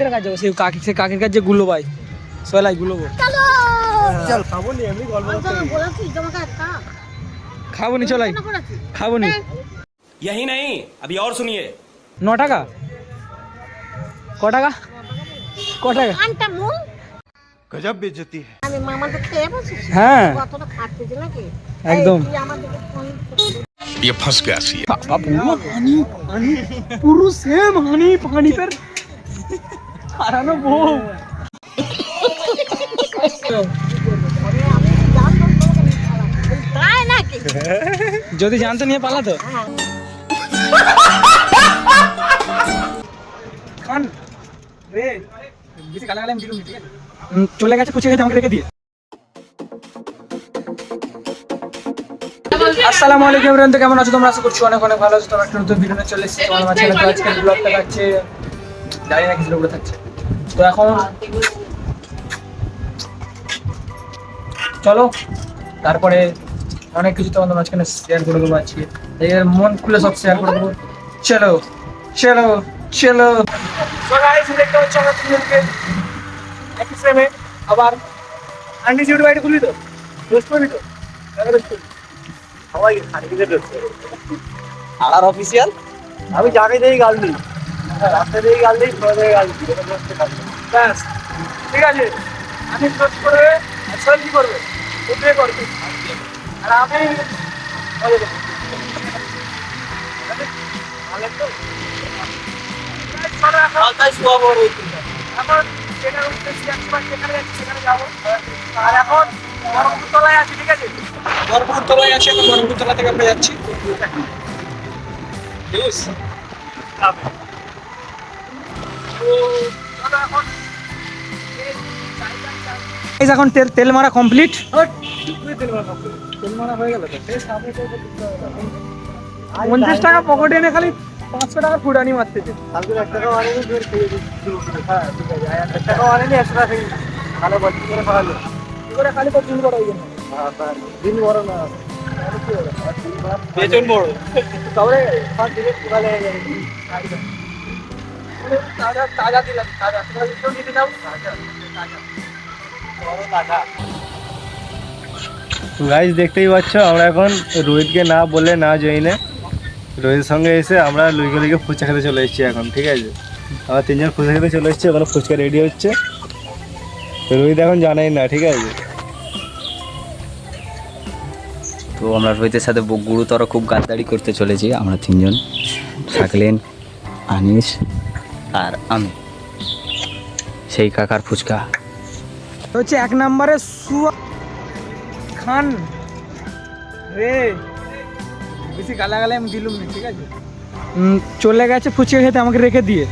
কার কাছে যাবো সেই কাকি সে কাকির কাছে গুলো ভাই সোহেলাই গুলোবো চল খাবো নি এমনি গল্প করতে খাবো নি চলাই খাবো নি यही नहीं अभी और सुनिए ন টাকা ক টাকা ক টাকা কানটা মূল গজব বেজতি আমি মামাদের খেয়ে বসেছি হ্যাঁ কতটা খাটতেছি নাকি একদম। এই, তুই আমাদেরকে ফোন ये फंस गया सी বাবা পুরো পানি পানি পুরো সেম হানি পানি পের হারানো বউ। যদি জানতো নিয়ে পালাতো আছে? উম, চলে গেছে কুচে গেছে আমাকে রেখে দিয়ে। আসসালামু আলাইকুম এভরিওয়ান তো কেমন আছো তোমরা? আশা করছি অনেক অনেক ভালো আছো। তোমরা একটা নতুন ভিডিও চলে এসেছি। তোমার তো আজকের ব্লগটা থাকছে। জানি না কিছু উপরে থাকছে। তো এখন চলো তারপরে অনেক কিছু তোমাদের মাঝখানে শেয়ার করে দেবো আজকে। এর মন খুলে সব শেয়ার করে দেবো। চলো চলো চলো। দেখতে হচ্ছে আমরা তিনজনকে। একই ফ্রেমে আবার খুলি তো? করবি তো? সবাই আর অফিসিয়াল আমি যাকে দেই গাল দিই। রাস্তা দিয়ে গাল দিই গাল দিই। ব্যাস ঠিক আছে আমি রোস্ট করবে আর কি করবে ও বিয়ে করবে আর আমি এখন। যেখানে উঠতেছি একবার যেখানে যাচ্ছি সেখানে যাব আর এখন বরফপুর তলায় আছি ঠিক আছে বরফপুর তলায় আছি এখন বরফপুর থেকে আমরা যাচ্ছি. তো এখন এই এখন তেল তেল মারা কমপ্লিট তেল মারা হয়ে গেল পঞ্চাশ টাকা পকেটে এনে খালি পাঁচশো টাকা ফুটানি মারতেছে। হ্যাঁ হ্যাঁ, তাজা তাজা দিলাম তাজা। কেউ চাও তাজা তাজা। গাইজ দেখতেই পাচ্ছ, আমরা এখন রোহিতকে না বলে না জইনে রোহিতের সঙ্গে এসে আমরা লুইকে লুইকে ফুচকা খেতে চলে এসেছি এখন, ঠিক আছে? আমরা তিনজন ফুচকা খেতে চলে এসেছি ওখানে ফুচকা রেডি হচ্ছে। রোহিত এখন জানাই না, ঠিক আছে? তো আমরা রোহিতের সাথে গুরুতর খুব গাদ্দারি করতে চলেছি, আমরা তিনজন। থাকলেন আনিস আর আমি। সেই কাকার ফুচকা। হচ্ছে এক নম্বরে সুয়া খান। রে বেশি গালাগালে আমি দিলুম না ঠিক আছে? চলে গেছে ফুচকা খেতে আমাকে রেখে দিয়ে।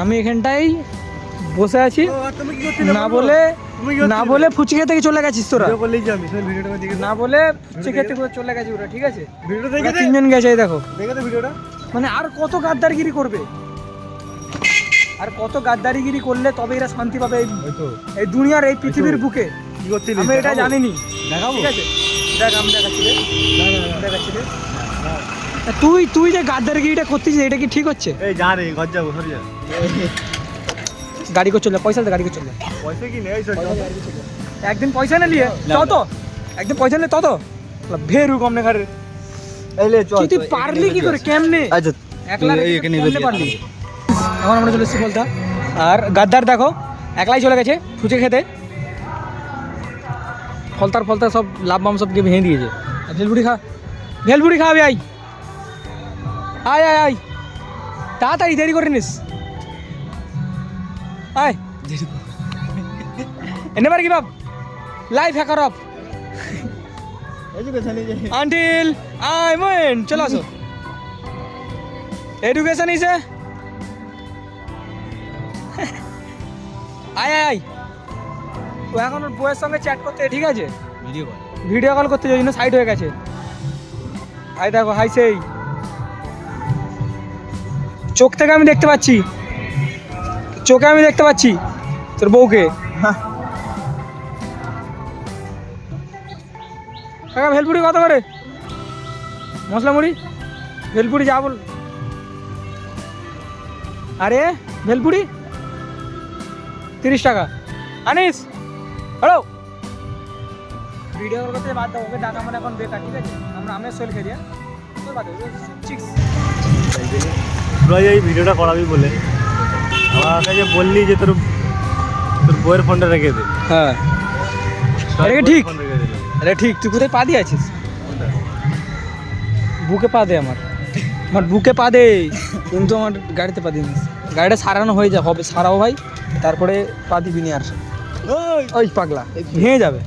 আমি এখানটাই বসে আছি। না বলে? না বলে ফুচকা থেকে চলে গেছিস তোরা। না বলে ফুচকা খেতে চলে গেছে ওরা ঠিক আছে? ভিডিওটা ওরা দেখে তিনজন গেছে দেখো। ভিডিওটা। মানে আর কত গাদ্দারগিরি করবে? আর কত গাদ্দারিগিরি করলে তবে এরা শান্তি পাবে এই এই দুনিয়ার এই পৃথিবীর বুকে। আমি এটা জানিনি। ঠিক আছে। দেখ আমি দেখাচ্ছি। দেখাচ্ছি। তুই তুই যে গাদ্দারগিরিটা এটা কি ঠিক হচ্ছে? এই যা রে ঘর যাব গাড়ি করে চলে পয়সা গাড়ি করে চলে পয়সা কি নেই একদিন পয়সা না নিয়ে তত একদিন পয়সা নিলে তত ভেরু কমনে ঘরে এই লে চল তুই পারলি কি করে? কেমনে? আচ্ছা একলা কেমনে পারলি? এখন আমরা চলে এসেছি বলতা আর গাদ্দার দেখো, একলাই চলে গেছে ফুচে খেতে। ফলতার ফলতার সব লাভ বাম সব ভেঙে দিয়েছে। ভেলপুরি খা, ভেলপুরি খাওয়াবি আই। আয় আয় আয়। তাড়াতাড়ি দেরি করে নিস। আয়। এনে পার কি বাপ life hacker of until I মোয়েন চলে আসো। এডুকেশন ইসে আয় আয় আয় ও এখন ওর বউয়ের সঙ্গে চ্যাট করতে ঠিক আছে? ভিডিও কল ভিডিও কল করতে ওই জন্য সাইড হয়ে গেছে। হাই দেখো হাই সেই চোখ থেকে আমি দেখতে পাচ্ছি। চোখে আমি দেখতে পাচ্ছি তোর বউকে। কাকা ভেলপুরি কত করে? মশলা মুড়ি ভেলপুরি যা বল। আরে ভেলপুরি? তিরিশ টাকা। আনিস হ্যালো ভিডিও করতে বাদ দাও ওকে ডাকা মানে এখন বেকার ঠিক আছে? আমরা আমের সোল খেয়ে দিয়া তোর বাদ তোরা এই ভিডিওটা করাবি বলে। আমার কাছে বললি যে তোর তোর বইয়ের ফোনটা রেখে দে। হ্যাঁ। বইয়ের ঠিক। আরে ঠিক তুই কোথায় পা দিয়ে আছিস? বুকে পা দে আমার। আমার বুকে পা দে। কিন্তু আমার গাড়িতে পা দিস গাড়িটা সারানো হয়ে যা হবে সারাও ভাই। তারপরে পা দিবি নি আর ওই! পাগলা। ভেঙে যাবে।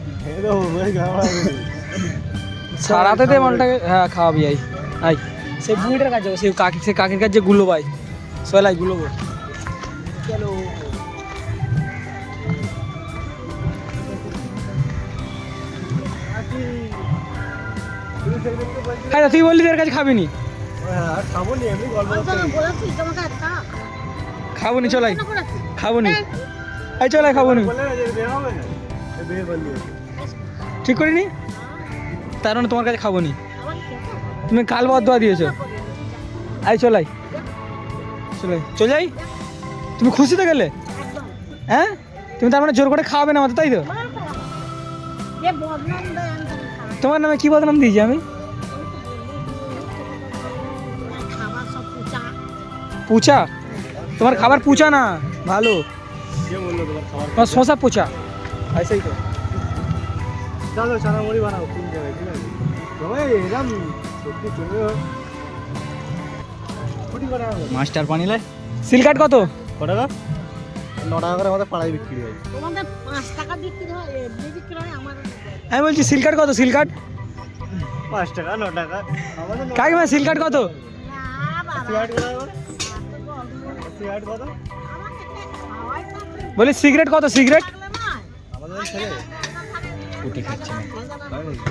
সারাতে দে মালটাকে। হ্যাঁ খাওয়াবি আই আই। সেই বুড়িটার কাছে সেই কাকি সেই কাকির কাছে গুলো ভাই সোলাই গুলো চলো হ্যাঁ তুই বললি তোর কাছে খাবি নি হ্যাঁ, খাব নি, এমনি গল্প করতে আমি বলেছি তোমাকে একটা খাব নি চলাই। কেন করেছি? খাব নি এই চলাই খাব নি বললে না যে বের হবে না? এ বের করলি। ঠিক করিনি? তার মানে তোমার কাছে খাব নি তুমি কাল বাদ দোয়া দিয়েছ। আই চলাই। চলাই। চলে যাই তুমি খুশিতে গেলে? হ্যাঁ? তুমি তার মানে জোর করে খাওয়াবে না আমাদের তাই তো। তোমার নামে কি বদনাম দিয়েছি আমি? পুচা তোমার খাবার পুচা না? ভালো। তোমার শশা পুচা? সেই তো। চলো ছানামুড়ি বানাও তিন জায়গায় ঠিক আছে? তবে এরকম সত্যি চলবে ফুটি করা হবে মাস্টার পানিলে সিলকাট কত? ক টাকা ন টাকা করে আমাদের পাড়ায় বিক্রি হয়। তোমাদের পাঁচ টাকা বিক্রি হয় বিক্রি হয় আমার আমি বলছি সিলকাট কত? সিলকাট পাঁচ টাকা ন টাকা। কাকিমা সিলকাট কত? না বাবা। সিগারেট কত করে? সিগারেট কত আমাকে খাওয়াই না তুমি বলি সিগারেট কত সিগারেট থাকলে না আমাদের ছেলে উঠে খাচ্ছে না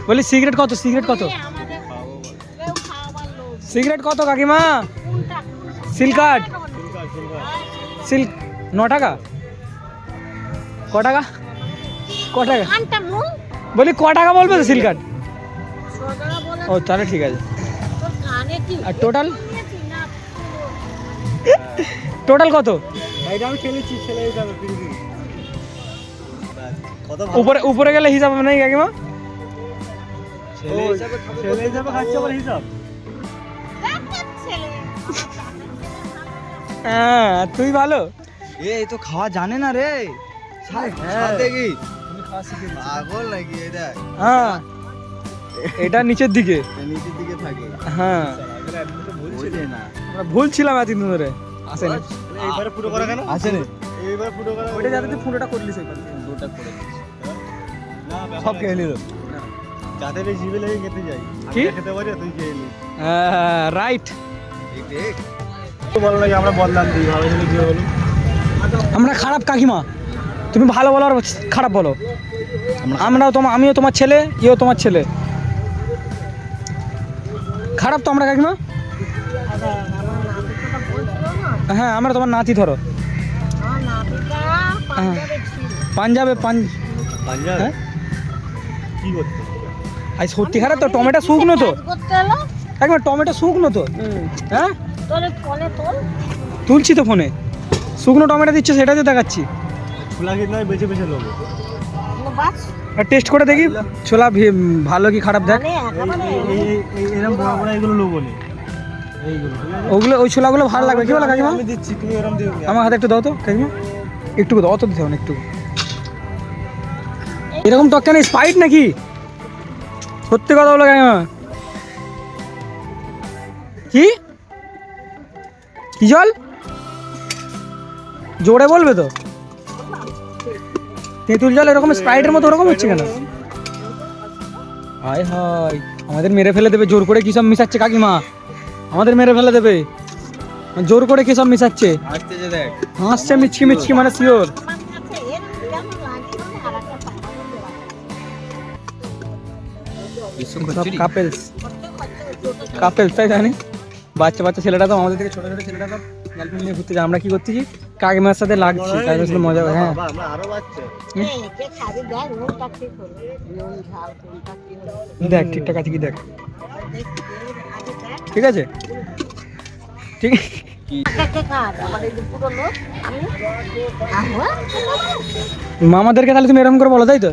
বলি সিগারেট কত সিগারেট কত আমাদের কেউ খাওয়াবার লোক সিগারেট কত কাকিমা কোনটা সিলকাট সিলকার সিলকার সিল্ক ন টাকা ক টাকা ক টাকা কানটা মুন বলি ক টাকা বলবে তো সিলকাট ছ টাকা বলে ও তাহলে ঠিক আছে তোর কানে কি আর টোটাল নিয়েছি না টোটাল কত? উপরে উপরে গেলে হিসাব কাকিমা? হিসাব দেখ ছেলে হ্যাঁ তুই ভালো? এই তো খাওয়া জানে না রে। দেখি। পাগল নাকি এটা? হ্যাঁ এটা নিচের দিকে। নিচের দিকে থাকে হ্যাঁ। বোঝে না। আমরা ভুল ছিলাম এতদিন ধরে। আসেনি। এইবারে ফুটো করা কেন? আছে এইবার ফুটো করা ওইটা যাতে তুই ফুটোটা করলি সেই দুটা করে না, ব্যাপার সব খেয়ে নিল। যাতে বেশি জিভে লেগে খেতে যাই কি? খেতে পারি তুই খেয়ে নিস। রাইট তো ভালো আমরা বদলাম দিই ভালো কি হলো আমরা খারাপ কাকিমা। তুমি ভালো বলো আর খারাপ বলো। আমরাও তোমার আমিও তোমার ছেলে ইও তোমার ছেলে। খারাপ তো আমরা কাকিমা? হ্যাঁ আমরা তোমার নাতি ধরো। আমার পাঞ্জাবে ছিল পাঞ্জাব? হ্যাঁ? কি করতে আই সত্যি খারাপ তো টমেটো শুকনো তো। কাকিমা টমেটো শুকনো তো। হ্যাঁ? তুলছি তো ফোনে। শুকনো টমেটো দিচ্ছে সেটা তো দেখাচ্ছি। ছোলা বেছে বেছে টেস্ট করে দেখি। ছোলা ভি- ভালো কি খারাপ দেখ। এই এই- এই এরকম বড় বড় এগুলো নেব ওগুলো ওই ছোলাগুলো ভালো লাগবে। কি বলো কাকিমা? আমি দিচ্ছি তুমি এরকম দিও আমার হাতে একটু দাও তো কাকিমা। একটু দাও অত দিতে হবে একটু এরকম টক্কা নেই স্পাইট নাকি? সত্যি কথা বলো কাকিমা। কি? কি জল? জোরে বলবে তো? তেঁতুল জল এরকম স্প্রাইটের মতো ওরকম হচ্ছে কেন? হায় হায় আমাদের মেরে ফেলে দেবে জোর করে কি সব মিশাচ্ছে কাকিমা? আমাদের মেরে ফেলে দেবে। জোর করে কি সব মিশাচ্ছে? হাসছে মিচকি মিচকি মানে শিওর সব কাপেলস কাপেলস তাই জানি। বাচ্চা বাচ্চা ছেলেটা তো আমাদের থেকে ছোট ছোট ছেলেটা তো। গার্লফ্রেন্ড নিয়ে ঘুরতে যায় আমরা কি করতেছি? কাকিমার সাথে লাগছি কাকিমার সাথে মজা করে হ্যাঁ। বাবা, আমরা আরও বাচ্চা এই কে খাবি? দেখ ঠিকঠাক আছে কি দেখ। ঠিক আছে? ঠিক আহো মামাদেরকে তাহলে তুমি এরকম করে বলো তাই তো?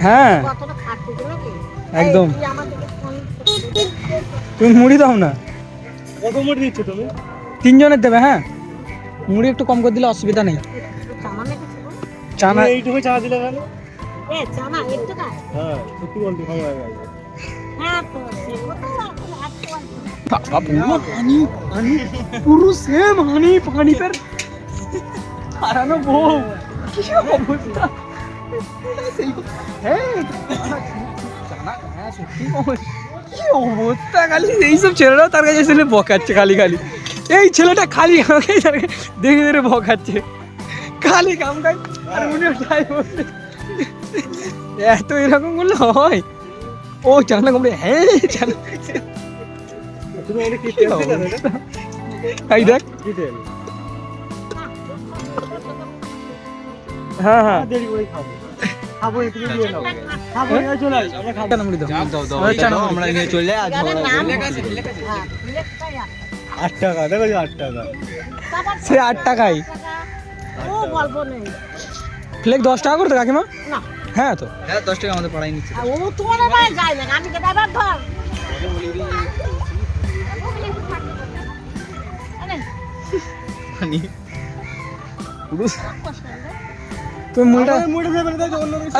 হ্যাঁ। একদম। তুমি মুড়ি দাও না। কত মুড়ি দিচ্ছ তুমি? তিনজনের দেবে হ্যাঁ। মুড়ি একটু কম করে দিলে অসুবিধা নেই। চানা কিছু বল? চানা এইটুকু চা দিলে কেন এ চানা একটু না হ্যাঁ সত্যি বলতে ভালো লাগে হ্যাঁ। তো সেগুলো তো আসলে একটু আর কি। বাবা পুরো পানি পানি পুরো সেম হানি পানি পের হারানো বউ। কি অবস্থা? সেই হ্যাঁ জানা হ্যাঁ সত্যি অবস্থা। কি অবস্থা খালি? এইসব ছেলেরাও তার কাছে এসে বকাচ্ছে খালি খালি। এই ছেলেটা খালি আমাকে দেখে ধরে বকাচ্ছে। খালি কাম আর উনিও তাই এত এরকম করলে হয়? ও জানা কমলে হ্যাঁ? এই দেখ। হ্যাঁ হ্যাঁ। খাব। খাব একটু দিয়ে নাও খাব এই চলে আয়, খাব। মুড়ি দাও ওই চানা মুড়ি। আমরা নিয়ে চলে আজ গানের নাম লেখাই আছে। আট টাকা দেখো আট টাকা। সে আট টাকায় ও গল্প নেই। ফ্লেক দশ টাকা করে কাকিমা? হ্যাঁ তো। হ্যাঁ দশ টাকা আমাদের পাড়ায় নিচ্ছে। ও তোমার বাড়ি যায় না আমি তো ড্রাইভার ধর। আরে, তুমি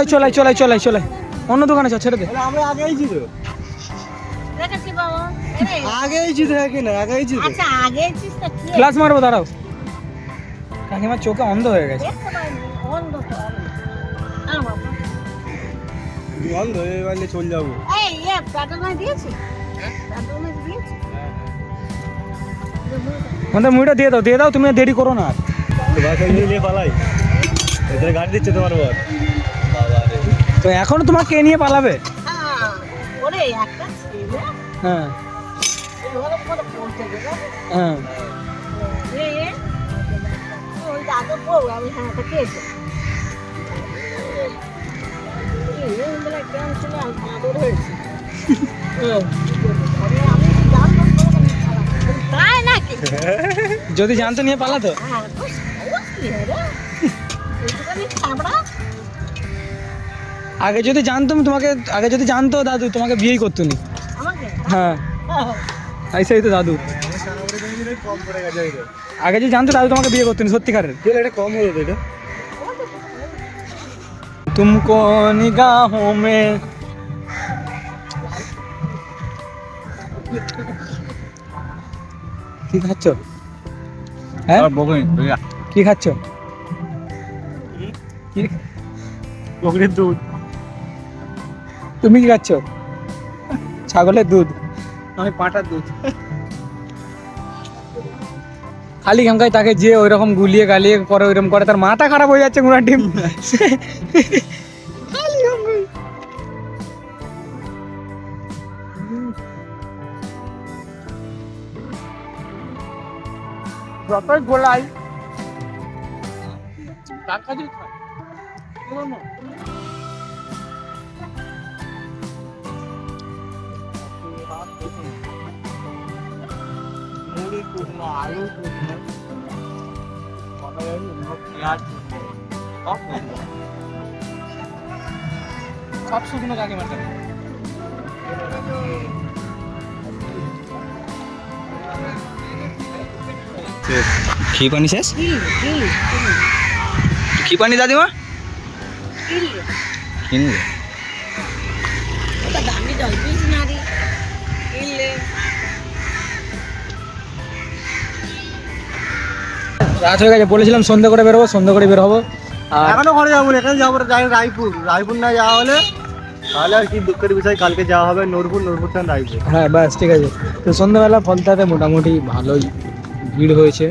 এই চলাই চলাই চলাই চলাই অন্য দোকানে চল ছেড়ে দে। আমরা আগে আইছি তো দেখেছি আগে আইছি তো একে না? আগে আইছি আচ্ছা ক্লাস মারবো দাঁড়াও। কাকিমার চোখে অন্ধ হয়ে গেছে। দেখতে পাইনি অন্ধ তো হয়ে গেলে চলে যাব। এই ইয়ে প্যাটার্ন দিয়েছি? প্যাটার্ন দিয়েছি? আমাদের মুড়িটা দিয়ে দাও দিয়ে দাও তুমি আর দেরি করো না। আর। নিয়ে পালাই। এদের গাড়ি দিচ্ছে তোমার বর। তো এখনও তোমার কে নিয়ে পালাবে? হ্যাঁ ওরে হ্যাঁ। যদি জানতো নিয়ে পালাতো? হ্যাঁ আগে যদি জানতাম তোমাকে আগে যদি জানতো দাদু তোমাকে বিয়েই করতো নি আমাকে হ্যাঁ এইসাই তো দাদু কম পড়ে গেছে এটা আগে যদি জানতো দাদু তোমাকে বিয়ে করতো নি সত্যিকারের তেল এটা কম হলো তো এটা तुमको निगाहों में কি খাচ্ছ হ্যাঁ কি খাচ্ছ কি বকরির দুধ তুমি কি খাচ্ছ? ছাগলের দুধ। আমি পাঁঠার দুধ। খালি কামকাই তাকে যে ওই রকম গুলিয়ে গালিয়ে করে ওইরকম করে তার মাথা খারাপ হয়ে যাচ্ছে টিম খালি যতই গোলাই। কাছেই মুড়ি কুটনো আলু কুটনো পেঁয়াজ কুটনো সব কুটনো সব শুকনো কাকে মারতে ঘি পানি শেষ? কিল পানি দাদিমা? কিনবে দামি জল রাত হয়ে গেছে বলেছিলাম সন্ধ্যে করে বেরোবো সন্ধ্যে করে বের হব। আর এখনও ঘরে যাব না, এখানে যাব যাই রায়পুর। রায়পুর না যাওয়া হলে তাহলে আর কি দুঃখের বিষয় কালকে যাওয়া হবে নূরপুর নূরপুর থেকে রায়পুর। হ্যাঁ ব্যাস ঠিক আছে। তো সন্ধ্যাবেলা ফলতাতে মোটামুটি ভালোই ভিড় হয়েছে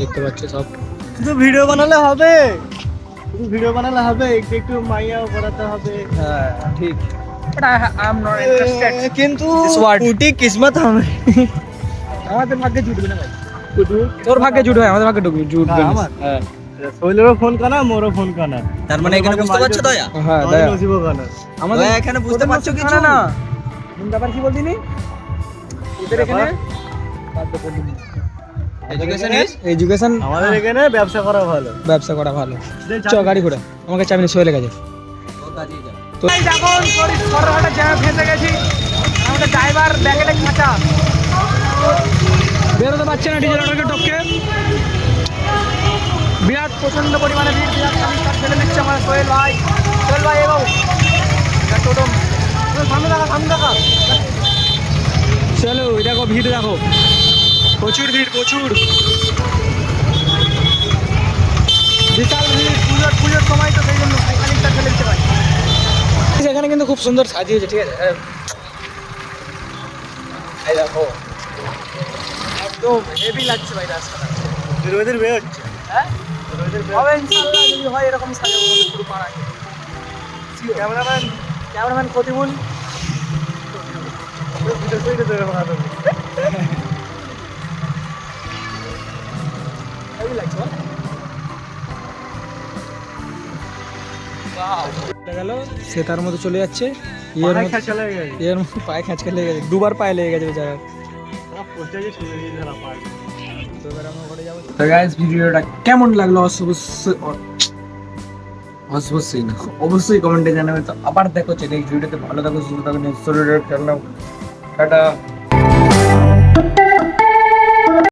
দেখতে পাচ্ছ সব। শুধু ভিডিও বানালে হবে। শুধু ভিডিও বানালে হবে একটু একটু মাইয়াও করাতে হবে। হ্যাঁ ঠিক। কিন্তু কিসমত হবে। আমাদের ভাগ্যে জুটবে না ভাই। তোর ভাগ্যে জুটবে আমাদের ভাগ্যে ঢুকবে জুটবে হ্যাঁ, না। আমার? হ্যাঁ। শৈলেরও ফোন কানা মোরও ফোন কানা। তার মানে এখানে বুঝতে পারছ দয়া? হ্যাঁ দয়া। নসিবও কানা। আমাদের এখানে বুঝতে পারছ কিছু? না। কোন ব্যাপার কি বলছিনি ওদের এখানে? এডুকেশন এডুকেশন আমাদের এখানে ব্যবসা করা ভালো। ব্যবসা করা ভালো। চ গাড়ি করে আমাকে চাবি তো জ্যামে ফেসে গেছি আমাদের ড্রাইভার খাঁচা। বেরোতে পারছে না ডিজেল অটোকে টপকে। বিরাট প্রচণ্ড পরিমাণে ভিড়, বিরাট ঠেলে দিচ্ছে আমার সোহেল ভাই। সোহেল ভাই এটা টোটো। সামনে দেখা সামনে দেখা। চলো দেখো ভিড়, দেখো। প্রচুর ভিড়, প্রচুর। বিশাল ভিড়, পুজোর পুজোর সময় তো সেই জন্য খানিকটা ঠেলে দিতে পারি সেখানে কিন্তু খুব সুন্দর সাজিয়েছে, ঠিক আছে? দেখো। একদম হেভি লাগছে ভাই রাস্তাটা। রোদের বের হচ্ছে। হ্যাঁ? হবে ইনশাল্লাহ যদি হয় এরকম সাজাবো পুরো পাড়াকে ক্যামেরাম্যান ক্যামেরাম্যান কতিবুল হেভি লাগছে গেল সে তার মতো চলে যাচ্ছে। পায়ে খেঁচকে লেগে গেছে। দুবার পায়ে লেগে গেছে বেচারা ভিডিওটা কেমন লাগল? অবশ্যই না, অবশ্যই কমেন্টে জানাবে তো আবার দেখো হচ্ছে ভিডিওতে। ভালো থাকো, সুস্থ থাকো নেক্সট টাটা।